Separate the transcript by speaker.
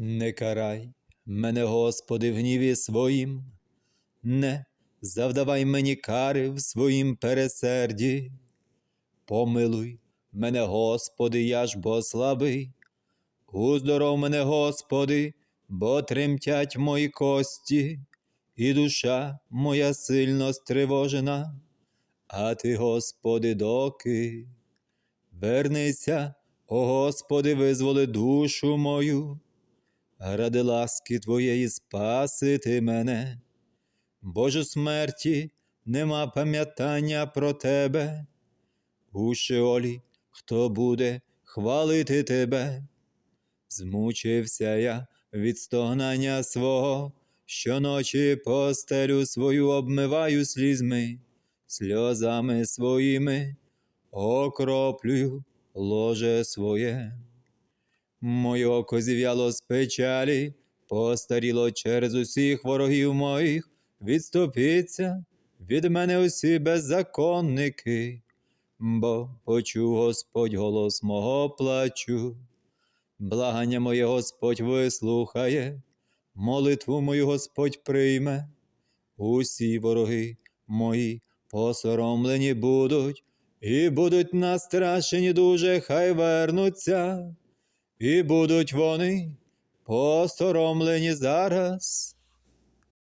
Speaker 1: Не карай мене, Господи, в гніві своїм, не завдавай мені кари в своїм пересерді. Помилуй мене, Господи, я ж бо слабий. Уздоров мене, Господи, бо тремтять мої кості, і душа моя сильно стривожена. А ти, Господи, доки вернися, о Господи, визволи душу мою, ради ласки Твоєї спасити мене, Боже смерті, нема пам'ятання про Тебе, у Шеолі хто буде хвалити Тебе? Змучився я від стогнання свого, щоночі постелю свою обмиваю слізьми, сльозами своїми окроплюю ложе своє. Моє око зів'яло з печалі, постаріло через усіх ворогів моїх, відступіться від мене усі беззаконники, бо почув Господь голос мого плачу. Благання моє Господь вислухає, молитву мою Господь прийме, усі вороги мої посоромлені будуть, і будуть настрашені дуже, хай вернуться, і будуть вони посоромлені зараз.